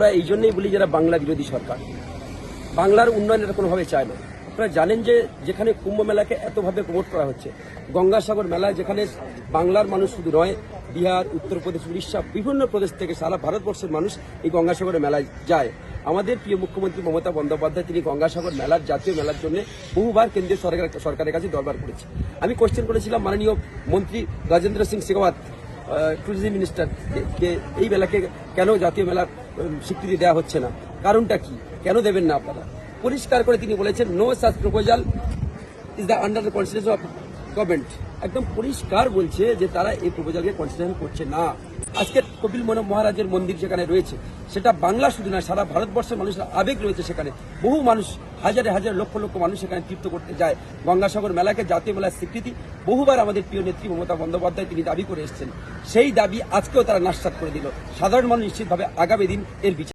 আমরা এই জন্যই বলি যারা বাংলা বিরোধী সরকার। বাংলার উন্নয়নের কোনোভাবে চায় না। আপনারা জানেন যে যেখানে কুম্ভ মেলাকে এতভাবে প্রমোট করা হচ্ছে, গঙ্গাসাগর মেলা যেখানে বাংলার মানুষ শুধু নয়, বিহার, উত্তরপ্রদেশ, উড়িষ্যা, বিভিন্ন প্রদেশ থেকে সারা ভারতবর্ষের মানুষ এই গঙ্গাসাগরের মেলায় যায়। আমাদের প্রিয় মুখ্যমন্ত্রী মমতা বন্দ্যোপাধ্যায় তিনি গঙ্গাসাগর মেলার জাতীয় মেলার জন্য বহুবার কেন্দ্রীয় সরকার সরকারের কাছে দরবার করেছে আমি কোশ্চেন করেছিলাম মাননীয় মন্ত্রী রাজেন্দ্র সিং শেখাওয়াত ট্যুরিজম মিনিস্টার এই মেলাকে কেন জাতীয় মেলা স্বীকৃতি দেওয়া হচ্ছে না? কারণটা কি? কেন দেবেন না আপনারা? পরিষ্কার করে তিনি বলেছেন no such proposal is the under the constitution of government একদম পরিষ্কার বলছে যে তারা এই প্রপোজালকে কনসিডার করছে না। আজকে কপিল মোহন মহারাজের মন্দির যেখানে রয়েছে, সেটা বাংলা শুধু না, সারা ভারতবর্ষের মানুষের আবেগ রয়েছে সেখানে। বহু মানুষ, হাজারে হাজার লক্ষ লক্ষ মানুষ সেখানে তীর্থ করতে যায়। গঙ্গাসাগর মেলাকে জাতীয় মেলার স্বীকৃতি। বহুবার আমাদের প্রিয় নেত্রী মমতা বন্দ্যোপাধ্যায় তিনি দাবি করে এসেছেন। সেই দাবি আজকেও তারা নাস্তাত করে দিল। সাধারণ মানুষ নিশ্চিতভাবে আগামী দিন এর বিচার